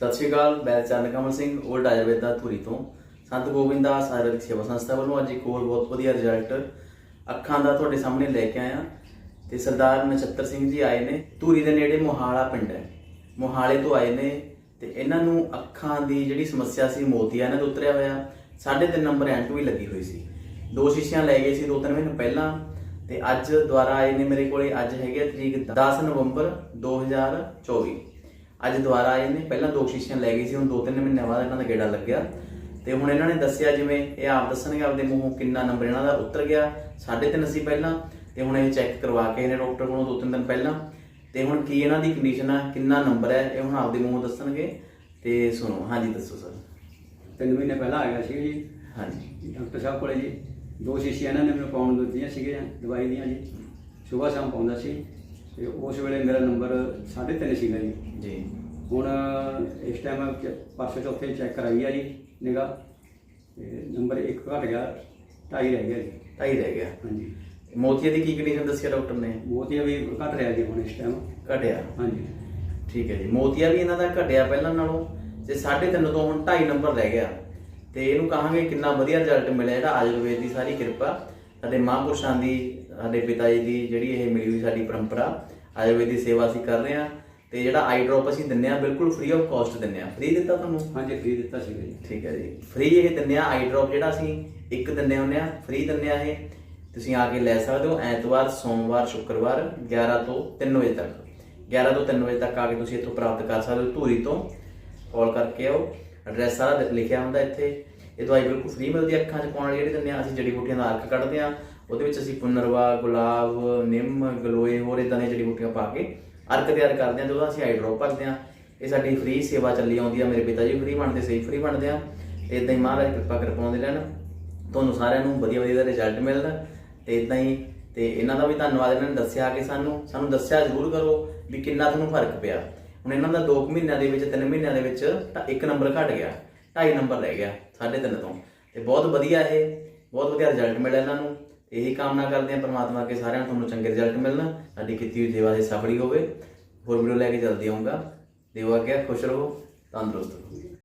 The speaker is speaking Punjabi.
ਸਤਿ ਸ਼੍ਰੀ ਅਕਾਲ, ਮੈਂ ਚਰਨ ਕਮਲ ਸਿੰਘ 올ਡ ਆਯੁਰਵੇਦਾ ਧੂਰੀ ਤੋਂ। ਸੰਤ ਗੋਬਿੰਦਾਸ ਆਯੁਰਵੈਦਿਕ ਸੇਵਾ ਸੰਸਥਾ ਵੱਲੋਂ ਅੱਜ ਇੱਕ ਹੋਰ ਬਹੁਤ ਵਧੀਆ ਰਿਜ਼ਲਟ ਅੱਖਾਂ ਦਾ ਤੁਹਾਡੇ ਸਾਹਮਣੇ ਲੈ ਕੇ ਆਇਆ। ਤੇ ਸਰਦਾਰ ਨਛੱਤਰ ਸਿੰਘ ਜੀ ਆਏ ਨੇ। ਧੂਰੀ ਦੇ ਨੇੜੇ ਮੋਹਾਲਾ ਪਿੰਡ ਹੈ। ਮੋਹਾਲੇ ਤੋਂ ਆਏ ਨੇ ਤੇ ਇਹਨਾਂ ਨੂੰ ਅੱਖਾਂ ਦੀ ਜਿਹੜੀ ਸਮੱਸਿਆ ਸੀ ਮੋਤੀਆ ਇਹਨਾਂ ਤੋਂ ਉਤਰਿਆ ਹੋਇਆ। 3.5 ਨੰਬਰ ਐਂਟ ਵੀ ਲੱਗੀ ਹੋਈ ਸੀ। ਦੋ ਸ਼ੀਸ਼ੀਆਂ ਲੈ ਗਏ ਸੀ ਦੋ ਤਿੰਨ ਮਹੀਨੇ ਪਹਿਲਾਂ। ਤੇ ਅੱਜ ਦੁਬਾਰਾ ਆਏ ਨੇ ਮੇਰੇ ਕੋਲੇ, ਅੱਜ ਹੈਗੇ ਆ ਤਰੀਕ 10 ਨਵੰਬਰ 2024 ਅੱਜ ਦੁਬਾਰਾ ਆਏ ਨੇ। ਪਹਿਲਾਂ ਦੋ ਸ਼ੀਸ਼ੀਆਂ ਲੈ ਗਏ ਸੀ ਹੁਣ ਦੋ ਤਿੰਨ ਮਹੀਨਿਆਂ ਬਾਅਦ ਇਹਨਾਂ ਦਾ ਗੇੜਾ ਲੱਗਿਆ। ਤੇ ਹੁਣ ਇਹਨਾਂ ਨੇ ਦੱਸਿਆ ਜਿਵੇਂ ਇਹ ਆਪ ਦੱਸਣਗੇ ਆਪਦੇ ਮੂੰਹੋਂ ਕਿੰਨਾ ਨੰਬਰ ਇਹਨਾਂ ਦਾ ਉਤਰ ਗਿਆ। 3.5 ਸੀ ਪਹਿਲਾਂ ਤੇ ਹੁਣ ਇਹ ਚੈੱਕ ਕਰਵਾ ਕੇ ਇਹਨੇ ਡਾਕਟਰ ਕੋਲੋਂ ਦੋ ਤਿੰਨ ਦਿਨ ਪਹਿਲਾਂ। ਤੇ ਹੁਣ ਕੀ ਇਹਨਾਂ ਦੀ ਕੰਡੀਸ਼ਨ ਆ ਕਿੰਨਾ ਨੰਬਰ ਹੈ ਇਹ ਹੁਣ ਆਪਦੇ ਮੂੰਹੋਂ ਦੱਸਣਗੇ। ਤੇ ਸੁਣੋ ਹਾਂਜੀ ਦੱਸੋ ਸਰ। ਤਿੰਨ ਮਹੀਨੇ ਪਹਿਲਾਂ ਆ ਗਿਆ ਸੀ ਜੀ। ਹਾਂਜੀ। ਡਾਕਟਰ ਸਾਹਿਬ ਕੋਲੇ ਜੀ ਦੋ ਸ਼ੀਸ਼ੀਆਂ ਇਹਨਾਂ ਨੇ ਮੈਨੂੰ ਪਾਉਣ ਦਿੱਤੀਆਂ ਸੀਗੀਆਂ ਦਵਾਈ ਦੀਆਂ ਜੀ। ਸਵੇਰ ਸ਼ਾਮ ਪਾਉਂਦਾ ਸੀ। ਤੇ ਉਸ ਵੇਲੇ ਮੇਰਾ ਨੰਬਰ 3.5 ਸੀਗਾ ਜੀ। ਜੀ। ਹੁਣ ਇਸ ਟਾਈਮ ਪਾਸੇ ਚੌਥੇ ਚੈੱਕ ਕਰਾਈ ਆ ਜੀ ਨਿਗਾ ਨੰਬਰ 1 ਘਟ ਗਿਆ 2.5 ਰਹਿ ਗਿਆ ਜੀ। ਢਾਈ ਰਹਿ ਗਿਆ। ਹਾਂਜੀ। ਮੋਤੀਆ ਦੀ ਕੀ ਕੰਡੀਸ਼ਨ ਦੱਸਿਆ ਡਾਕਟਰ ਨੇ? ਮੋਤੀਆ ਵੀ ਘਟ ਰਿਹਾ ਜੀ ਹੁਣ ਇਸ ਟਾਈਮ ਘਟਿਆ। ਹਾਂਜੀ। ਠੀਕ ਹੈ ਜੀ। ਮੋਤੀਆ ਵੀ ਇਹਨਾਂ ਦਾ ਘਟਿਆ ਪਹਿਲਾਂ ਨਾਲੋਂ ਤੇ 3.5 ਤੋਂ ਹੁਣ 2.5 ਨੰਬਰ ਰਹਿ ਗਿਆ। ਤੇ ਇਹਨੂੰ ਕਹਾਂਗੇ ਕਿੰਨਾ ਵਧੀਆ ਰਿਜ਼ਲਟ ਮਿਲਿਆ। ਜਿਹੜਾ ਆਯੁਰਵੇਦ ਦੀ ਸਾਰੀ ਕਿਰਪਾ ਸਾਡੇ ਮਹਾਂਪੁਰਸ਼ਾਂ ਦੀ ਸਾਡੇ ਪਿਤਾ ਜੀ ਦੀ ਜਿਹੜੀ ਇਹ ਮਿਲੀ ਹੋਈ ਸਾਡੀ ਪਰੰਪਰਾ ਆਯੁਰਵੇਦ ਦੀ ਸੇਵਾ ਅਸੀਂ ਕਰ ਰਹੇ ਹਾਂ। ਤੇ ਜਿਹੜਾ ਆਈ ਡ੍ਰੌਪ ਅਸੀਂ ਦਿੰਨੇ ਆ ਬਿਲਕੁਲ ਫ੍ਰੀ ਆਫ ਕਾਸਟ ਦਿੰਨੇ ਆ ਫ੍ਰੀ ਦਿੱਤਾ ਤੁਹਾਨੂੰ? ਹਾਂਜੀ ਫ੍ਰੀ ਦਿੱਤਾ ਸੀਗਾ ਜੀ। ਠੀਕ ਹੈ ਜੀ। ਫ੍ਰੀ ਇਹ ਦਿੰਨੇ ਆ ਆਈ ਡ੍ਰੌਪ ਜਿਹੜਾ ਅਸੀਂ ਇੱਕ ਦਿੰਨੇ ਹੁੰਨੇ ਆ ਫ੍ਰੀ ਦਿੰਨੇ ਆ ਇਹ। ਤੁਸੀਂ ਆ ਕੇ ਲੈ ਸਕਦੇ ਹੋ ਐਤਵਾਰ ਸੋਮਵਾਰ ਸ਼ੁੱਕਰਵਾਰ 11 ਤੋਂ 3 ਵਜੇ ਤੱਕ। 11 ਤੋਂ 3 ਵਜੇ ਤੱਕ ਆ ਕੇ ਤੁਸੀਂ ਇੱਥੋਂ ਪ੍ਰਾਪਤ ਕਰ ਸਕਦੇ ਹੋ ਧੂਰੀ ਤੋਂ। ਕਾਲ ਕਰਕੇ ਆਓ। ਐਡਰੈਸ ਸਾਰਾ ਲਿਖਿਆ ਹੁੰਦਾ ਇੱਥੇ। ਇਹ ਦਵਾਈ ਬਿਲਕੁਲ ਫ੍ਰੀ ਮਿਲਦੀ ਹੈ ਅੱਖਾਂ 'ਚ ਪਾਉਣ ਵਾਲੀ ਜਿਹੜੀ ਦਿੰਦੇ ਆ ਅਸੀਂ ਜੜੀ ਬੂਟੀਆਂ ਦਾ ਅਰਕ ਕੱਢਦੇ ਆ ਉਹਦੇ ਵਿੱਚ ਅਸੀਂ ਪੁਨਰਵਾ ਗੁਲਾਬ ਨਿੰਮ ਗਲੋਏ ਹੋਰ ਇਦਾਂ ਦੀਆਂ ਜੜੀ ਬੂਟੀਆਂ ਪਾ ਕੇ ਅਰਕ ਤਿਆਰ ਕਰਦੇ ਆ ਜਦੋਂ ਅਸੀਂ ਆਈ ਡ੍ਰੌਪ ਭਰਦੇ ਆ ਇਹ ਸਾਡੀ ਫ੍ਰੀ ਸੇਵਾ ਚੱਲੀ ਆਉਂਦੀ ਆ, ਮੇਰੇ ਪਿਤਾ ਜੀ ਫ੍ਰੀ ਬਣਦੇ, ਸਹੀ ਫ੍ਰੀ ਬਣਦੇ ਆ। ਤੇ ਇਦਾਂ ਹੀ ਮਹਾਰਾਜ ਕਿਰਪਾ ਕਰਪਾਉਂਦੇ ਰਹਿਣ। ਤੁਹਾਨੂੰ ਸਾਰਿਆਂ ਨੂੰ ਵਧੀਆ ਵਧੀਆ ਦਾ ਰਿਜ਼ਲਟ ਮਿਲਦਾ। ਤੇ ਇਦਾਂ ਹੀ, ਤੇ ਇਹਨਾਂ ਦਾ ਵੀ ਧੰਨਵਾਦ, ਇਹਨਾਂ ਨੇ ਦੱਸਿਆ ਕਿ ਸਾਨੂੰ। ਸਾਨੂੰ ਦੱਸਿਆ ਜ਼ਰੂਰ ਕਰੋ ਵੀ ਕਿੰਨਾ ਤੁਹਾਨੂੰ ਫ਼ਰਕ ਪਿਆ। ਹੁਣ ਇਹਨਾਂ ਦਾ 2 ਮਹੀਨਿਆਂ ਦੇ ਵਿੱਚ 3 ਮਹੀਨਿਆਂ ਦੇ ਵਿੱਚ ਤਾਂ ਇੱਕ ਨੰਬਰ ਘਟ ਗਿਆ 2.5 ਨੰਬਰ ਰਹਿ ਗਿਆ 3.5 ਤੋਂ। ਤੇ ਬਹੁਤ ਵਧੀਆ ਇਹ, ਬਹੁਤ ਵਧੀਆ ਰਿਜ਼ਲਟ ਮਿਲਿਆ ਇਹਨਾਂ ਨੂੰ। ਇਹੀ ਕਾਮਨਾ ਕਰਦੇ ਹਾਂ ਪਰਮਾਤਮਾ ਅੱਗੇ ਸਾਰਿਆਂ ਨੂੰ ਤੁਹਾਨੂੰ ਚੰਗੇ ਰਿਜ਼ਲਟ ਮਿਲਣ। ਸਾਡੀ ਕੀਤੀ ਹੋਈ ਸੇਵਾ ਦੇ ਸਫਲੀ ਹੋਵੇ। ਹੋਰ ਵੀਡੀਓ ਲੈ ਕੇ ਜਲਦੀ ਆਉਂਗਾ ਦੇਵਾ ਗਿਆ ਖੁਸ਼ ਰਹੋ, ਤੰਦਰੁਸਤ ਰਹੋ।